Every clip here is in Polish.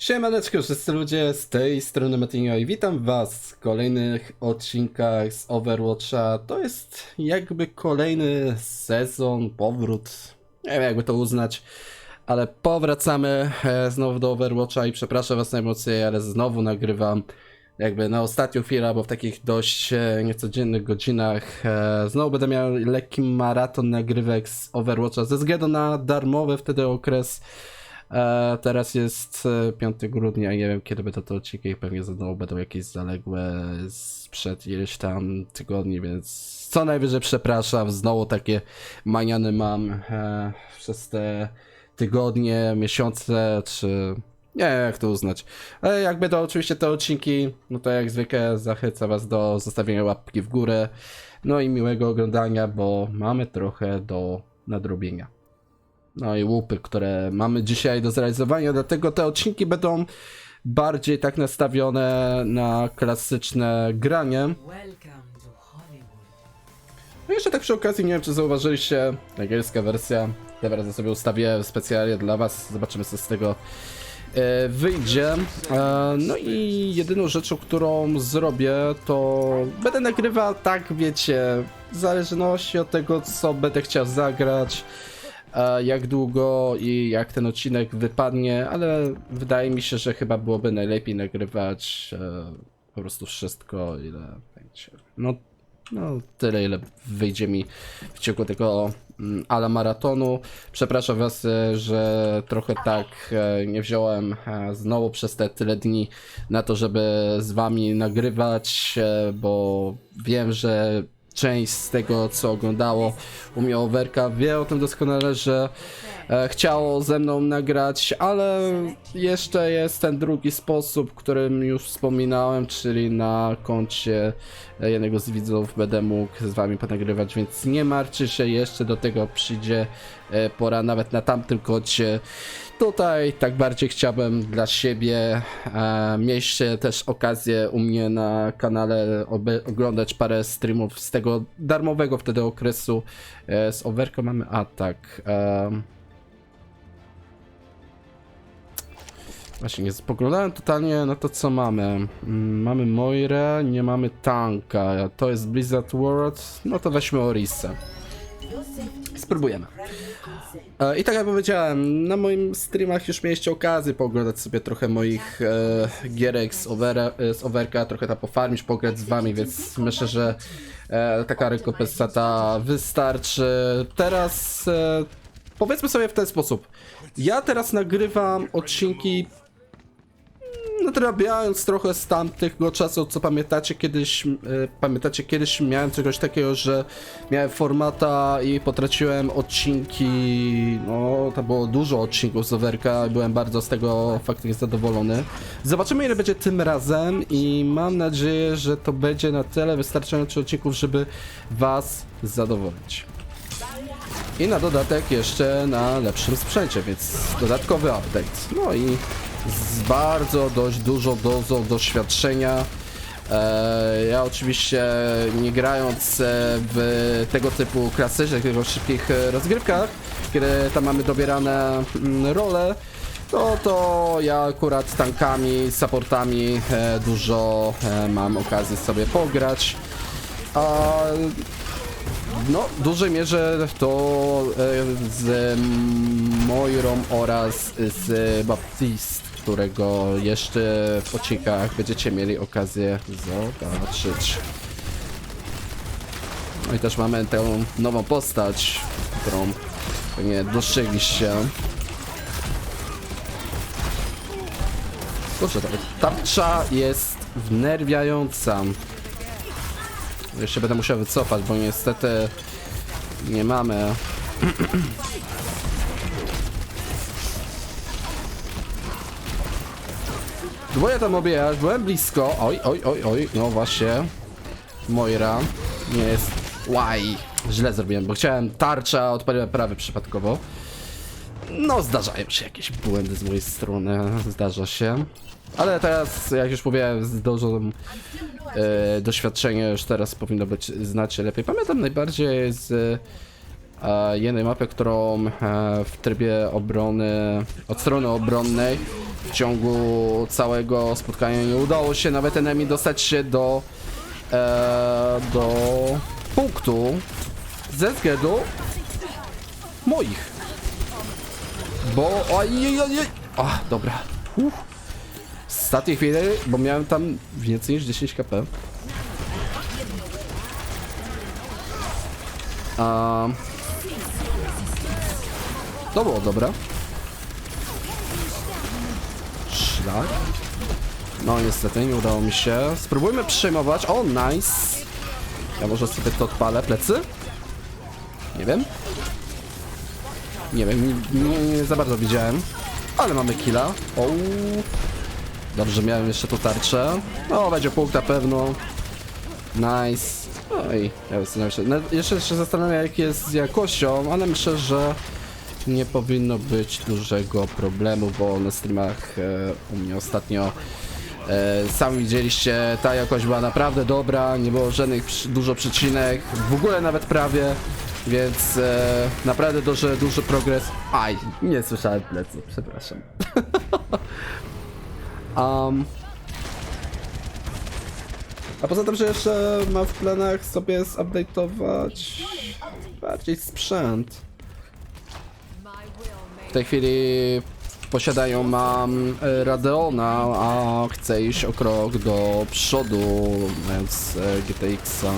Siemaneczko wszyscy ludzie, z tej strony Matinio i witam was w kolejnych odcinkach z Overwatcha. To jest jakby kolejny sezon, powrót, nie wiem jakby to uznać, ale powracamy e, znowu do Overwatcha i przepraszam was najmocniej, ale znowu nagrywam jakby na ostatnią chwilę, bo w takich dość e, niecodziennych godzinach e, znowu będę miał lekki maraton nagrywek z Overwatcha ze względu na darmowy wtedy okres E, teraz jest e, 5 grudnia i nie wiem kiedy będą te odcinki, pewnie znowu będą jakieś zaległe sprzed ileś tam tygodni, więc co najwyżej przepraszam, znowu takie maniany mam e, przez te tygodnie, miesiące, czy nie jak to uznać. Ale jak będą oczywiście te odcinki, no to jak zwykle zachęcam was do zostawienia łapki w górę, no i miłego oglądania, bo mamy trochę do nadrobienia. No i łupy, które mamy dzisiaj do zrealizowania, dlatego te odcinki będą bardziej tak nastawione na klasyczne granie. No jeszcze tak przy okazji, nie wiem czy zauważyliście, angielska wersja, teraz sobie ustawię specjalnie dla was, zobaczymy co z tego e, wyjdzie. E, no i jedyną rzeczą, którą zrobię, to będę nagrywał tak, wiecie, w zależności od tego, co będę chciał zagrać, jak długo i jak ten odcinek wypadnie, ale wydaje mi się, że chyba byłoby najlepiej nagrywać e, po prostu wszystko, ile będzie. No, no tyle, ile wyjdzie mi w ciągu tego mm, ala maratonu. Przepraszam was, e, że trochę tak e, nie wziąłem znowu przez te tyle dni na to, żeby z wami nagrywać, bo wiem, że część z tego, co oglądało u mnie Overka, wie o tym doskonale, że e, chciało ze mną nagrać, ale jeszcze jest ten drugi sposób, którym już wspominałem, czyli na koncie jednego z widzów będę mógł z wami ponagrywać, więc nie martwcie się, jeszcze do tego przyjdzie pora nawet na tamtym koncie. Tutaj tak bardziej chciałbym dla siebie. E, mieliście też okazję u mnie na kanale oglądać parę streamów z tego darmowego wtedy okresu. E, z Overka mamy atak. E, Właśnie, nie spoglądałem totalnie na to, co mamy. Mm, Mamy Moirę, nie mamy tanka. To jest Blizzard World. No to weźmy Orisę. Spróbujemy. E, I tak jak powiedziałem, na moim streamach już mieliście okazję pooglądać sobie trochę moich e, gierek z, overa, e, z overka, trochę tam pofarmić, pograć z wami, więc myślę, że e, taka rekompensata wystarczy. Teraz e, powiedzmy sobie w ten sposób. Ja teraz nagrywam odcinki nadrabiając trochę z tamtego czasu, co pamiętacie kiedyś, e, pamiętacie kiedyś miałem czegoś takiego, że miałem formata i potraciłem odcinki, no to było dużo odcinków z Overka i byłem bardzo z tego faktycznie zadowolony. Zobaczymy ile będzie tym razem i mam nadzieję, że to będzie na tyle wystarczająco odcinków, żeby was zadowolić. I na dodatek jeszcze na lepszym sprzęcie, więc dodatkowy update. No i z bardzo dość dużą dozą doświadczenia. E, ja oczywiście nie grając e, w tego typu klasycznych, tylko szybkich e, rozgrywkach, kiedy tam mamy dobierane mm, role, to, to ja akurat tankami, supportami dużo mam okazję sobie pograć. A no, w dużej mierze to z Moirą oraz z Baptist, którego jeszcze w odcinkach będziecie mieli okazję zobaczyć. No i też mamy tę nową postać, którą pewnie dostrzegliście. Kurczę, ta tarcza jest wnerwiająca. Jeszcze będę musiał wycofać, bo niestety nie mamy. Dwoje tam obijać, byłem blisko. Oj, oj, oj, oj, no właśnie. Moira nie jest. Łaj, źle zrobiłem, bo chciałem tarcza, odpaliłem prawy przypadkowo. No, zdarzają się jakieś błędy z mojej strony, zdarza się. Ale teraz, jak już mówiłem, z dużą e, doświadczenie już teraz powinno być znacznie lepiej. Pamiętam najbardziej z e, jednej mapy, którą e, w trybie obrony, od strony obronnej w ciągu całego spotkania nie udało się nawet enemy dostać się do e, do punktu ze względu moich. Bo... Ojej, A, dobra. Uff. Ostatniej chwili, bo miałem tam więcej niż 10 kp. A... To było dobre. Szlak. No niestety, nie udało mi się. Spróbujmy przejmować. O, nice. Ja może sobie to odpalę. Plecy? Nie wiem. Nie wiem, nie, nie, nie za bardzo widziałem. Ale mamy killa. O. Dobrze, miałem jeszcze tu tarczę. No, będzie punkt na pewno. Nice. No i ja się. No, jeszcze się zastanawiam, jak jest z jakością, ale myślę, że nie powinno być dużego problemu, bo na streamach e, u mnie ostatnio e, sami widzieliście, ta jakość była naprawdę dobra, nie było żadnych przy, dużo przycinek, w ogóle nawet prawie, więc e, naprawdę duży, duży progres. Aj, nie słyszałem plecy, przepraszam. um, a poza tym, że jeszcze mam w planach sobie zupdate'ować bardziej sprzęt. W tej chwili w posiadaniu mam e, Radeona, a chcę iść o krok do przodu, mając e, GTX-a.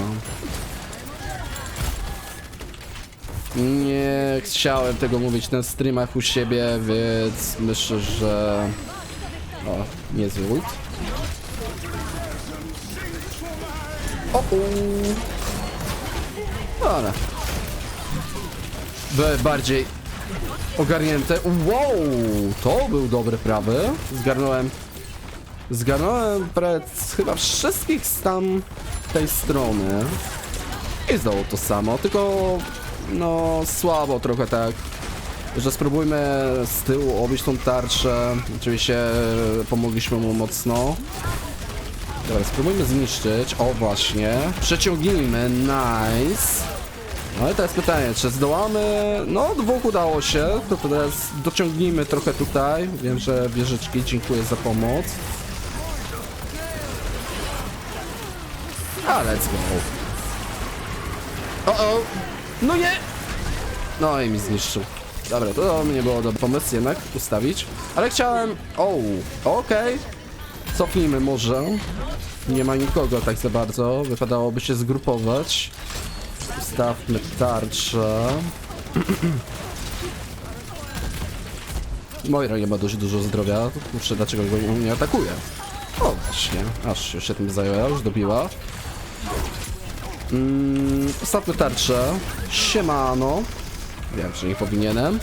Nie chciałem tego mówić na streamach u siebie, więc myślę, że... O, niezły ult. O, o. Dobra. Były bardziej ogarnięte. Wow, to był dobry prawy. Zgarnąłem. Zgarnąłem z chyba wszystkich z tam tej strony. I znowu to samo, tylko no słabo trochę tak. Że spróbujmy z tyłu obić tą tarczę. Oczywiście pomogliśmy mu mocno. Dobra, spróbujmy zniszczyć. O właśnie. Przeciągnijmy. Nice. No i teraz pytanie, czy zdołamy... No, dwóch udało się, to teraz dociągnijmy trochę tutaj. Wiem, że wieżyczki, dziękuję za pomoc. A, let's go. O, o, no nie! No i mi zniszczył. Dobra, to nie było dobry pomysł jednak ustawić. Ale chciałem... O, okej. Cofnijmy może. Nie ma nikogo tak za bardzo. Wypadałoby się zgrupować. Ustawmy tarczę. Moira nie ma dość dużo zdrowia. Kurczę, dlaczego go nie- atakuje? O, właśnie. Aż już się tym zajęła, już dobiła. Mm, tarczę. Siemano. Wiem, że nie powinienem.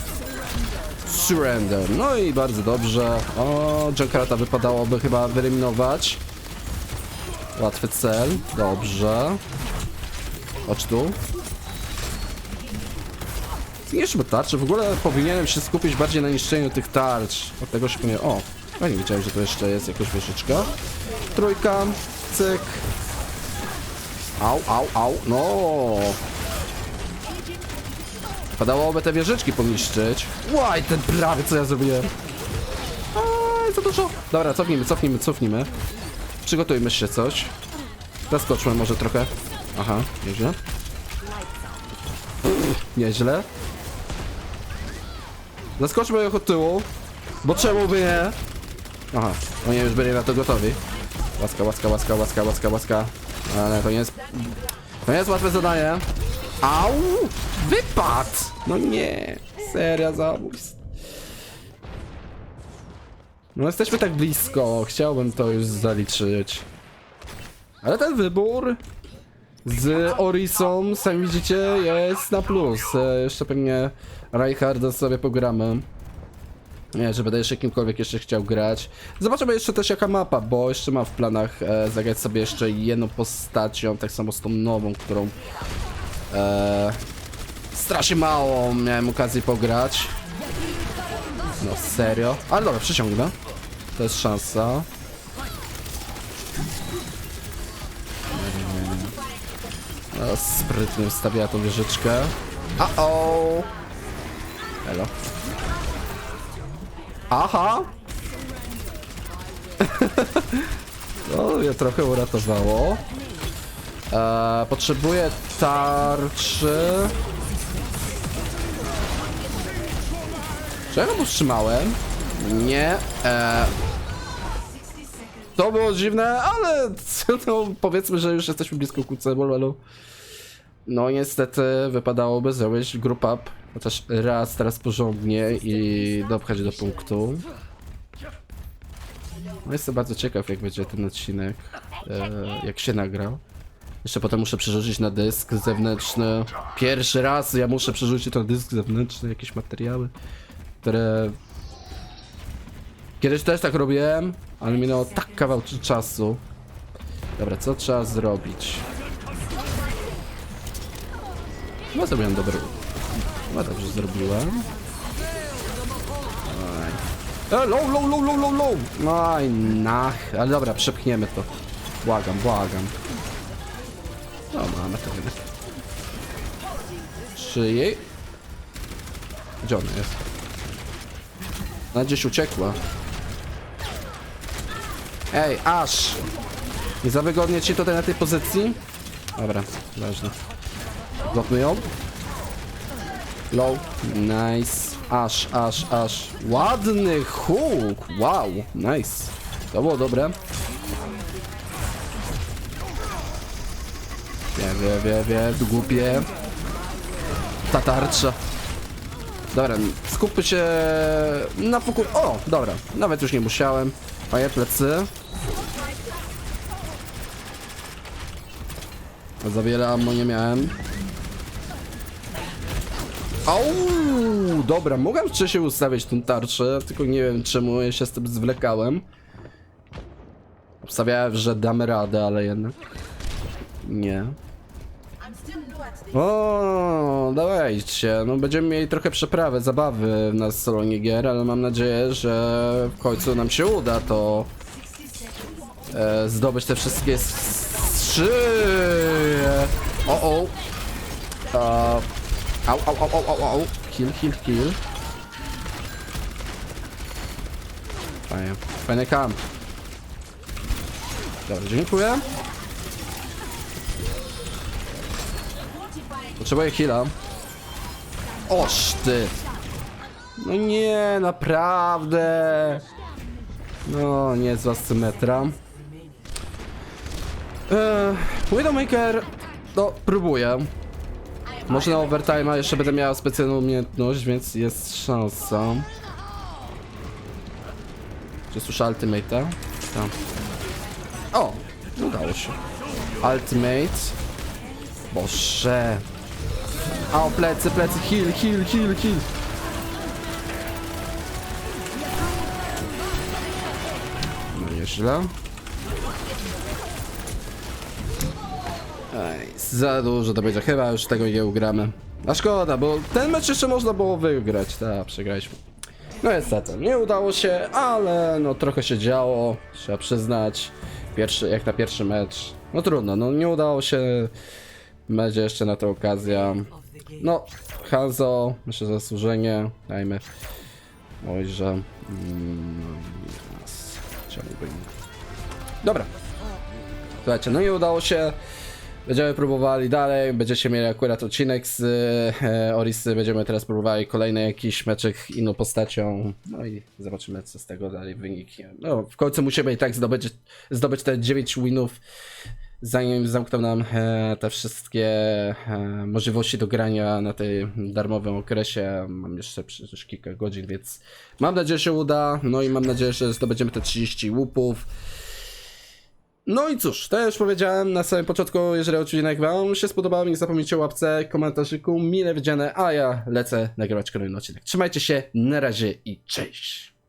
Surrender. No i bardzo dobrze. O, Junkrata wypadałoby chyba wyeliminować. Łatwy cel. Dobrze. Chodź tu. Zniszczmy tarczę. W ogóle powinienem się skupić bardziej na niszczeniu tych tarcz. Od tego się powinien... O! Ja nie wiedziałem, że to jeszcze jest jakaś wieżyczka. Trójka. Cyk. Au, au, au. No. Padałoby te wieżyczki poniszczyć. Łaj, ten prawy, co ja zrobiłem. Aj, za dużo. Dobra, cofnijmy, cofnijmy, cofnijmy. Przygotujmy się coś. Zaskoczmy może trochę. Aha, nieźle. Nieźle. Zaskoczmy ich od tyłu. Bo czemu by nie? Aha, oni już byli na to gotowi. Łaska, łaska, łaska, łaska, łaska, łaska. Ale to nie jest... To nie jest łatwe zadanie. Au! Wypad! No nie! Seria zabójstw. No jesteśmy tak blisko. Chciałbym to już zaliczyć. Ale ten wybór z Orisą, sami widzicie, jest na plus. E, jeszcze pewnie Reinharda sobie pogramy. Nie, że będę jeszcze kimkolwiek jeszcze chciał grać. Zobaczymy jeszcze też jaka mapa, bo jeszcze mam w planach e, zagrać sobie jeszcze jedną postacią, tak samo z tą nową, którą e, strasznie mało miałem okazji pograć. No serio. Ale dobra, przyciągnę. To jest szansa. A, Sprytnie ustawiała tą wieżyczkę. A-o! Elo. Aha! No, mnie trochę uratowało. Eee, potrzebuję tarczy. Czy ja go powstrzymałem? Nie. Eee, to było dziwne, ale no, powiedzmy, że już jesteśmy blisko lolu. No niestety wypadałoby zrobić group up, chociaż raz teraz porządnie i dopchać do punktu. No jestem bardzo ciekaw jak będzie ten odcinek, e, jak się nagra. Jeszcze potem muszę przerzucić na dysk zewnętrzny. Pierwszy raz ja muszę przerzucić na dysk zewnętrzny jakieś materiały, które... Kiedyś też tak robiłem, ale minęło tak kawał czasu. Dobra, co trzeba zrobić? Chyba zrobiłem dobry. Chyba dobrze zrobiłem. E, low, low, low, low, low, low. Oj, nach. Ale dobra, przepchniemy to. Błagam, błagam. No, mamy to jednak. Czy jej... Gdzie ona jest? Ona gdzieś uciekła. Ej, aż! Nie za wygodnie ci tutaj na tej pozycji? Dobra, ważne. Złapmy ją. Low. Nice. Aż, aż, aż. Ładny hook. Wow. Nice. To było dobre. Wie, wie, wie, wie. Głupie. Ta tarcza. Dobra, skupmy się na fokus. O, dobra. Nawet już nie musiałem. Moje plecy. Za wiele ammo nie miałem. Au, dobra, mogłem wcześniej ustawić tą tarczę, tylko nie wiem czemu ja się z tym zwlekałem. Obstawiałem, że damy radę, ale jednak nie. O, dawajcie, no będziemy mieli trochę przeprawy, zabawy na salonie gier, ale mam nadzieję, że w końcu nam się uda to e, zdobyć te wszystkie trzy. O, o. E, Au, au, au, au, au, au. Kill, kill, kill. Fajnie. Fajny kamp. Dobra, dziękuję. Potrzebuję heala. Oż ty. No nie, naprawdę. No, niezła symetra. Eee, Widowmaker, no, próbuję. Może na overtime'a jeszcze będę miał specjalną umiejętność, więc jest szansa. Czy słyszę ultimate'a? Tam. O! Udało się. Ultimate. Boże. A o plecy, plecy, heal, heal, heal, heal. No nieźle. Ej, za dużo to będzie, chyba już tego nie ugramy. A szkoda, bo ten mecz jeszcze można było wygrać, tak, przegraliśmy. No niestety, nie udało się, ale no trochę się działo, trzeba przyznać. Pierwszy, jak na pierwszy mecz. No trudno, no nie udało się. Będzie jeszcze na to okazja. No, Hanzo, myślę, że zasłużenie. Dajmy. Oj, że. Mm. Dobra. Słuchajcie, no nie udało się. Będziemy próbowali dalej. Będziecie mieli akurat odcinek z e, Orisy. Będziemy teraz próbowali kolejny jakiś meczek inną postacią. No i zobaczymy, co z tego dalej wyniknie. No, w końcu musimy i tak zdobyć, zdobyć te 9 winów zanim zamkną nam e, te wszystkie e, możliwości do grania na tej darmowym okresie, mam jeszcze przecież kilka godzin, więc mam nadzieję, że się uda. No i mam nadzieję, że zdobędziemy te 30 łupów. No i cóż, to już powiedziałem na samym początku, jeżeli odcinek wam się spodobał, nie zapomnijcie o łapce, komentarzyku, mile widziane, a ja lecę nagrywać kolejny odcinek. Trzymajcie się, na razie i cześć!